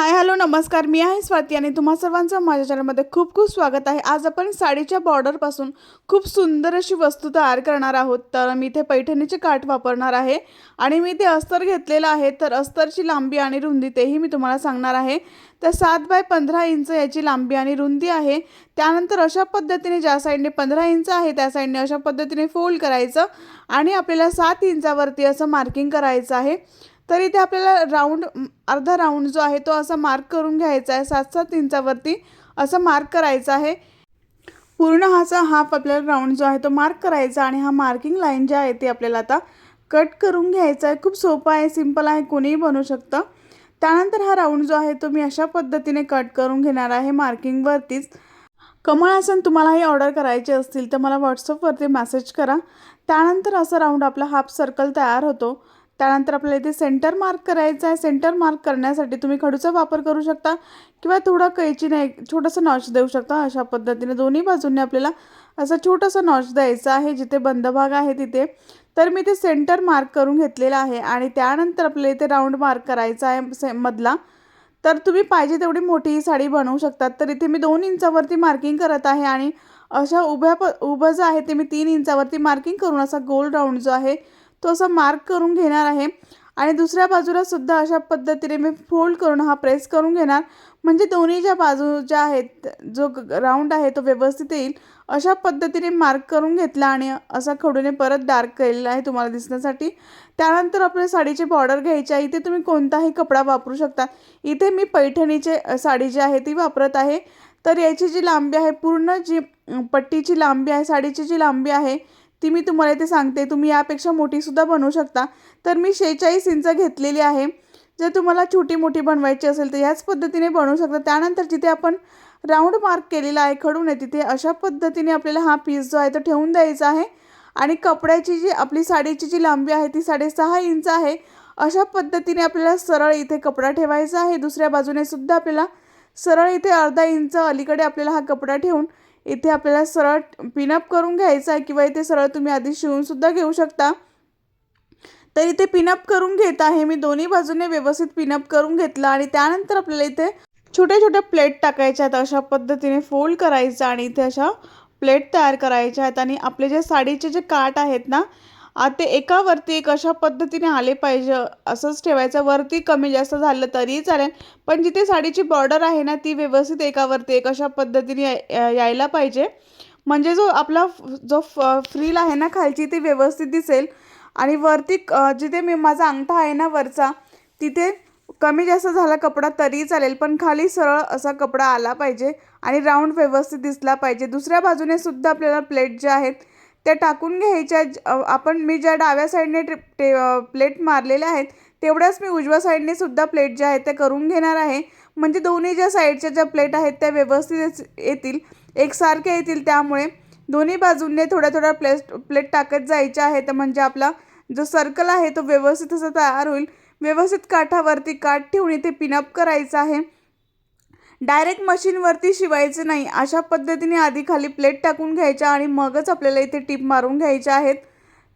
Hi hello नमस्कार. मी आहे स्वाती आणि तुम्हा सर्वांचं माझ्या चॅनलमध्ये खूप खूप स्वागत आहे. आज आपण साडीच्या बॉर्डरपासून खूप सुंदर अशी वस्तू तयार करणार आहोत. तर मी इथे पैठणीचे काठ वापरणार आहे आणि मी ते अस्तर घेतलेलं आहे. तर अस्तरची लांबी आणि रुंदी तेही मी तुम्हाला सांगणार आहे. तर सात बाय पंधरा इंच याची लांबी आणि रुंदी आहे. त्यानंतर अशा पद्धतीने ज्या साईडने पंधरा इंच आहे त्या साईडने अशा पद्धतीने फोल्ड करायचं आणि आपल्याला सात इंचावरती असं मार्किंग करायचं आहे. तर इथे आपल्याला राऊंड अर्धा राऊंड जो आहे तो असा मार्क करून घ्यायचा आहे सात सात इंचावरती असं मार्क करायचं आहे. पूर्ण हाचा हाफ आपल्याला राऊंड जो आहे तो मार्क करायचा आणि हा मार्किंग लाईन जी आहे ती आपल्याला आता कट करून घ्यायचा आहे. खूप सोपा आहे सिंपल आहे कोणीही बनवू शकतं. त्यानंतर हा राऊंड जो आहे तो मी अशा पद्धतीने कट करून घेणार आहे मार्किंगवरतीच कमळ आसन तुम्हालाही ऑर्डर करायचे असतील तर मला व्हॉट्सअपवरती मेसेज करा. त्यानंतर असा राऊंड आपला हाफ सर्कल तयार होतो. त्यानंतर आपल्याला इथे सेंटर मार्क करायचं आहे. सेंटर मार्क करण्यासाठी तुम्ही खडूचा वापर करू शकता किंवा थोडा कैचीने एक छोटंसं नॉच देऊ शकता. अशा पद्धतीने दोन्ही बाजूंनी आपल्याला असं छोटंसं नॉच द्यायचं आहे. जिथे बंद भाग आहे तिथे. तर मी ते सेंटर मार्क करून घेतलेलं आहे आणि त्यानंतर आपल्याला इथे राऊंड मार्क करायचा आहे से मधला. तर तुम्ही पाहिजे तेवढी मोठी ही साडी बनवू शकतात. तर इथे मी दोन इंचावरती मार्किंग करत आहे आणि अशा उभ्या प उभं जे आहे ते मी तीन इंचावरती मार्किंग करून असा गोल राऊंड जो आहे तो असा मार्क करून घेणार आहे. आणि दुसऱ्या बाजूला सुद्धा अशा पद्धतीने मी फोल्ड करून हा प्रेस करून घेणार. म्हणजे दोन्ही ज्या बाजू ज्या आहेत जो राऊंड आहे तो व्यवस्थित येईल. अशा पद्धतीने मार्क करून घेतला आणि असा खडूने परत डार्क केलेला आहे तुम्हाला दिसण्यासाठी. त्यानंतर आपल्या साडीचे बॉर्डर घ्यायची आहे. इथे तुम्ही कोणताही कपडा वापरू शकता. इथे मी पैठणीचे साडी जी आहे ती वापरत आहे. तर याची जी लांबी आहे पूर्ण जी पट्टीची लांबी आहे साडीची जी लांबी आहे ती मी तुम्हाला इथे सांगते. तुम्ही यापेक्षा मोठीसुद्धा बनवू शकता. तर मी शेहेचाळीस इंच घेतलेली आहे. जर तुम्हाला छोटी मोठी बनवायची असेल तर ह्याच पद्धतीने बनवू शकता. त्यानंतर जिथे आपण राऊंड मार्क केलेला आहे खडून आहे तिथे अशा पद्धतीने आपल्याला हा पीस जो आहे तो ठेवून द्यायचा आहे. आणि कपड्याची जी आपली साडीची जी लांबी आहे ती साडेसहा इंच आहे. अशा पद्धतीने आपल्याला सरळ इथे कपडा ठेवायचा आहे. दुसऱ्या बाजूने सुद्धा आपल्याला सरळ इथे अर्धा इंच अलीकडे आपल्याला हा कपडा ठेवून इथे आपल्याला सरळ पिनअप करून घ्यायचा आहे किंवा इथे सरळ तुम्ही आधी शिवूनसुद्धा घेऊ शकता. तर इथे पिनअप करून घेत आहे. मी दोन्ही बाजूने व्यवस्थित पिनअप करून घेतलं आणि त्यानंतर आपल्याला इथे छोट्या छोट्या प्लेट टाकायच्या आहेत. अशा पद्धतीने फोल्ड करायचं आणि इथे अशा प्लेट तयार करायच्या आहेत. आणि आपले जे साडीचे जे काठ आहेत ना ते एकावरती एक अशा पद्धतीने आले पाहिजे असंच ठेवायचं. वरती कमी जास्त झालं तरीही चालेल पण जिथे साडीची बॉर्डर आहे ना ती व्यवस्थित एकावरती एक अशा पद्धतीने यायला पाहिजे. म्हणजे जो आपला जो फ फ्रील आहे ना खालची ती व्यवस्थित दिसेल. आणि वरती क- जिथे मी माझा अंगठा आहे ना वरचा तिथे कमी जास्त झाला कपडा तरी चालेल पण खाली सरळ असा कपडा आला पाहिजे आणि राऊंड व्यवस्थित दिसला पाहिजे. दुसऱ्या बाजूने सुद्धा आपल्याला प्लेट ज्या आहेत त्या टाकून घ्यायच्या आपण मी ज्या डाव्या साईडने ट्रिप टे प्लेट मारलेल्या आहेत तेवढ्याच मी उजव्या साईडने सुद्धा प्लेट ज्या आहेत त्या करून घेणार आहे. म्हणजे दोन्ही ज्या साईडच्या ज्या प्लेट आहेत त्या व्यवस्थित येतील एकसारख्या येतील. त्यामुळे दोन्ही बाजूंनी थोड्या थोड्या प्लेट प्लेट टाकत जायच्या आहेत. म्हणजे आपला जो सर्कल आहे तो व्यवस्थित असा तयार होईल. व्यवस्थित काठावरती काठ ठेवून इथे पिनअप करायचं आहे. डायरेक्ट मशीनवरती शिवायचं नाही. अशा पद्धतीने आधी खाली प्लेट टाकून घ्यायच्या आणि मगच आपल्याला इथे टीप मारून घ्यायच्या आहेत.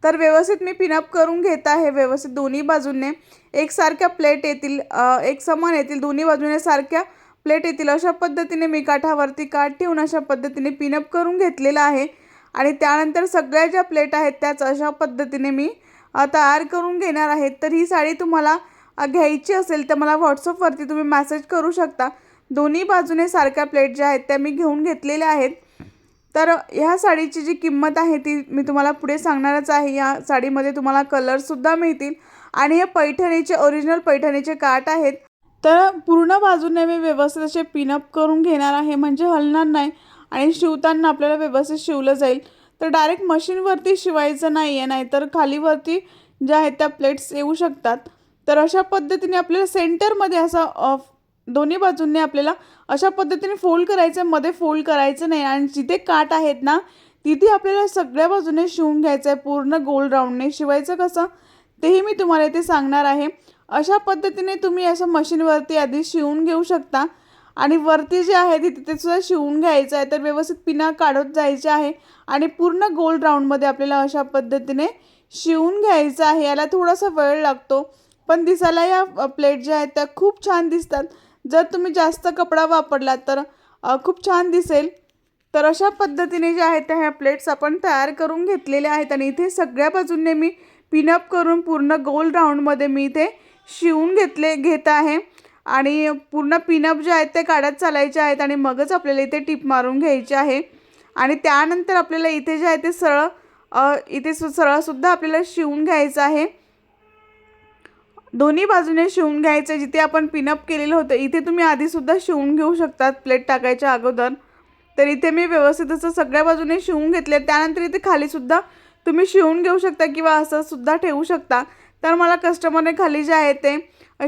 तर व्यवस्थित मी पिनअप करून घेत आहे व्यवस्थित दोन्ही बाजूने. एकसारख्या प्लेट येतील एक समान येतील दोन्ही बाजूने सारख्या प्लेट येतील. अशा पद्धतीने मी काठावरती काठ ठेवून अशा पद्धतीने पिनअप करून घेतलेलं आहे. आणि त्यानंतर सगळ्या ज्या प्लेट आहेत त्याच अशा पद्धतीने मी तयार करून घेणार आहेत तर ही साडी तुम्हाला घ्यायची असेल तर मला व्हॉट्सअपवरती तुम्ही मॅसेज करू शकता. दोन्ही बाजूने सारख्या प्लेट ज्या आहेत त्या मी घेऊन घेतलेल्या आहेत. तर ह्या साडीची जी किंमत आहे ती मी तुम्हाला पुढे सांगणारच आहे. या साडीमध्ये तुम्हाला कलरसुद्धा मिळतील आणि हे पैठणीचे ओरिजिनल पैठणीचे काठ आहेत. तर पूर्ण बाजूने मी व्यवस्थित असे पिनअप करून घेणार आहे. म्हणजे हलणार नाही आणि शिवताना आपल्याला व्यवस्थित शिवलं जाईल. तर डायरेक्ट मशीनवरती शिवायचं नाही आहे नाहीतर खालीवरती ज्या आहेत त्या प्लेट्स येऊ शकतात. तर अशा पद्धतीने आपल्याला सेंटरमध्ये असं ऑफ दोन्ही बाजूंनी आपल्याला अशा पद्धतीने फोल्ड करायचं आहे मध्ये फोल्ड करायचं नाही. आणि जिथे काठ आहेत ना तिथे आपल्याला सगळ्या बाजूने शिवून घ्यायचं आहे पूर्ण गोल राऊंडने शिवायचं कसं? तेही मी तुम्हाला इथे सांगणार आहे. अशा पद्धतीने तुम्ही असं मशीनवरती आधी शिवून घेऊ शकता. आणि वरती जे आहे ते तिथे सुद्धा शिवून घ्यायचं आहे. तर व्यवस्थित पिना काढत जायचे आहे. आणि पूर्ण गोल राऊंडमध्ये आपल्याला अशा पद्धतीने शिवून घ्यायचं आहे. याला थोडासा वेळ लागतो. पण दिसायला या प्लेट ज्या आहेत त्या खूप छान दिसतात. जर तुम्ही जास्त कपडा वापरला तर खूप छान दिसेल. तर अशा पद्धतीने जे आहेत त्या ह्या प्लेट्स आपण तयार करून घेतलेल्या आहेत आणि इथे सगळ्या बाजूने मी पिनअप करून पूर्ण गोल राऊंडमध्ये मी इथे शिवून घेतले घेत आहे. आणि पूर्ण पिनअप जे आहेत ते काढत चालायचे आहेत आणि मगच आपल्याला इथे टिप मारून घ्यायचे आहे. आणि त्यानंतर आपल्याला इथे जे आहे ते सरळ इथे सु सरळसुद्धा आपल्याला शिवून घ्यायचं आहे. दोन्ही बाजूने शिवून घ्यायचं जिथे आपण पिनअप केलेलं होतं इथे तुम्ही आधीसुद्धा शिवून घेऊ शकतात प्लेट टाकायच्या अगोदर. तर इथे मी व्यवस्थित असं सगळ्या बाजूने शिवून घेतले त्यानंतर इथे खालीसुद्धा तुम्ही शिवून घेऊ शकता किंवा असं सुद्धा ठेवू शकता. तर मला कस्टमरने खाली जे आहे ते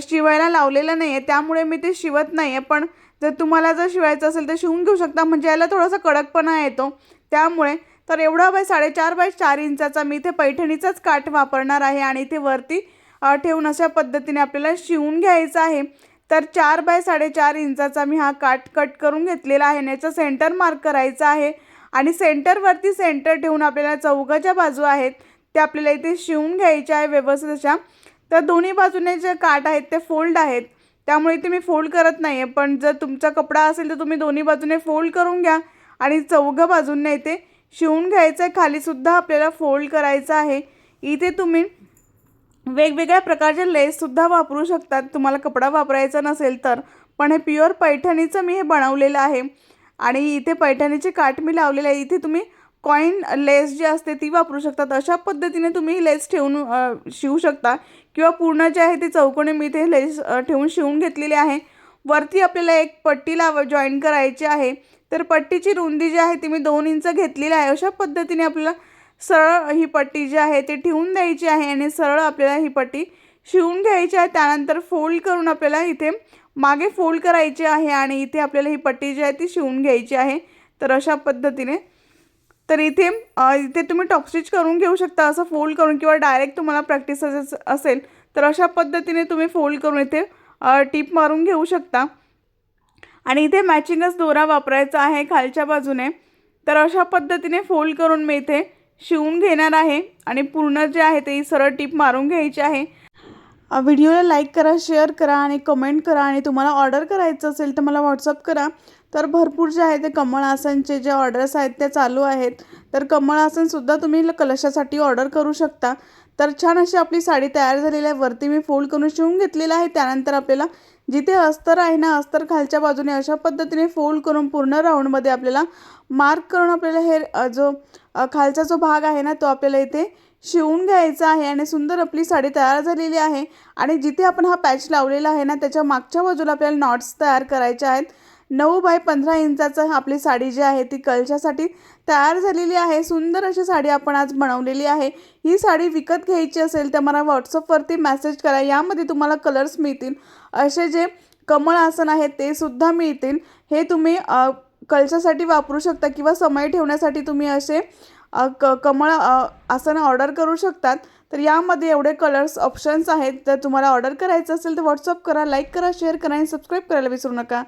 शिवायला लावलेलं नाही आहे त्यामुळे मी ते शिवत नाही आहे पण जर तुम्हाला जर शिवायचं असेल तर शिवून घेऊ शकता म्हणजे याला थोडासा कडकपणा येतो. त्यामुळे तर एवढा बाय साडेचार बाय चार इंचाचा मी इथे पैठणीचाच काठ वापरणार आहे आणि इथे वरती ठेवून अशा पद्धतीने आपल्याला शिवून घ्यायचं आहे. तर चार बाय साडेचार इंचाचा मी हा काठ कट करून घेतलेला आहे आणि याचा सेंटर मार्क करायचा आहे. आणि सेंटरवरती सेंटर ठेवून आपल्याला चौघाच्या बाजू आहेत त्या आपल्याला इथे शिवून घ्यायच्या आहे व्यवस्थित अशा. तर दोन्ही बाजूने जे काठ आहेत ते फोल्ड आहेत. त्यामुळे इथे मी फोल्ड करत नाही आहे पण जर तुमचा कपडा असेल तर तुम्ही दोन्ही बाजूने फोल्ड करून घ्या. आणि चौघं बाजूंना इथे शिवून घ्यायचं आहे खालीसुद्धा आपल्याला फोल्ड करायचं आहे. इथे तुम्ही वेगवेगळ्या प्रकारचे लेससुद्धा वापरू शकतात. तुम्हाला कपडा वापरायचा नसेल तर. पण हे प्युअर पैठणीचं मी हे बनवलेलं आहे. आणि इथे पैठणीची काठ मी लावलेली आहे. इथे तुम्ही कॉईन लेस जी असते ती वापरू शकतात. अशा पद्धतीने तुम्ही लेस ठेवून शिवू शकता. किंवा पूर्ण जे आहे ते चौकोनी मी इथे लेस ठेवून शिवून घेतलेली आहे. वरती आपल्याला एक पट्टी लाव जॉईन करायची आहे. तर पट्टीची रुंदी जी आहे ती मी दोन इंच घेतलेली आहे. अशा पद्धतीने आपल्याला सरळ ही पट्टी जी आहे ती ठेवून द्यायची आहे आणि सरळ आपल्याला ही पट्टी शिवून घ्यायची आहे. त्यानंतर फोल्ड करून आपल्याला इथे मागे फोल्ड करायची आहे आणि इथे आपल्याला ही पट्टी जी आहे ती शिवून घ्यायची आहे. तर अशा पद्धतीने. तर इथे इथे तुम्ही टॉपस्टिच करून घेऊ शकता. असं फोल्ड करून किंवा डायरेक्ट तुम्हाला प्रॅक्टिस असेल तर अशा पद्धतीने तुम्ही फोल्ड करून इथे टीप मारून घेऊ शकता. आणि इथे मॅचिंगच दोरा वापरायचा आहे खालच्या बाजूने. तर अशा पद्धतीने फोल्ड करून मी इथे शिवून घेणार आहे आणि पूर्ण जे आहे ते सरळ टीप मारून घ्यायची आहे. व्हिडिओला लाईक करा शेअर करा आणि कमेंट करा आणि तुम्हाला ऑर्डर करायचं असेल तर मला व्हॉट्सअप करा. तर भरपूर जे आहे ते कमळ आसनचे जे ऑर्डर्स आहेत ते चालू आहेत. तर कमळ आसनसुद्धा तुम्ही कलशासाठी ऑर्डर करू शकता. तर छान अशी आपली साडी तयार झालेली आहे. वरती मी फोल्ड करून शिवून घेतलेलं आहे. त्यानंतर आपल्याला जिथे अस्तर आहे ना अस्तर खालच्या बाजूने अशा पद्धतीने फोल्ड करून पूर्ण राऊंडमध्ये आपल्याला मार्क करून आपल्याला हे जो खालचा जो भाग आहे ना तो आपल्याला इथे शिवून घ्यायचा आहे आणि सुंदर आपली साडी तयार झालेली आहे. आणि जिथे आपण हा पॅच लावलेला आहे ना त्याच्या मागच्या बाजूला आपल्याला नॉट्स तयार करायचे आहेत. नऊ बाय पंधरा इंचाचं आपली साडी जी आहे ती कलशासाठी तयार झालेली आहे. सुंदर अशी साडी आपण आज बनवलेली आहे. ही साडी विकत घ्यायची असेल तर मला व्हॉट्सअपवरती मेसेज करा. यामध्ये तुम्हाला कलर्स मिळतील. असे जे कमळ आसन आहेत ते सुद्धा मिळतील. हे तुम्ही कलशासाठी वापरू शकता किंवा समय ठेवण्यासाठी तुम्ही असे क कमळ आसनं आसन ऑर्डर करू शकतात. तर यामध्ये एवढे कलर्स ऑप्शन्स आहेत. जर तुम्हाला ऑर्डर करायचं असेल तर व्हॉट्सअप करा लाईक करा शेअर करा आणि सबस्क्राईब करायला विसरू नका.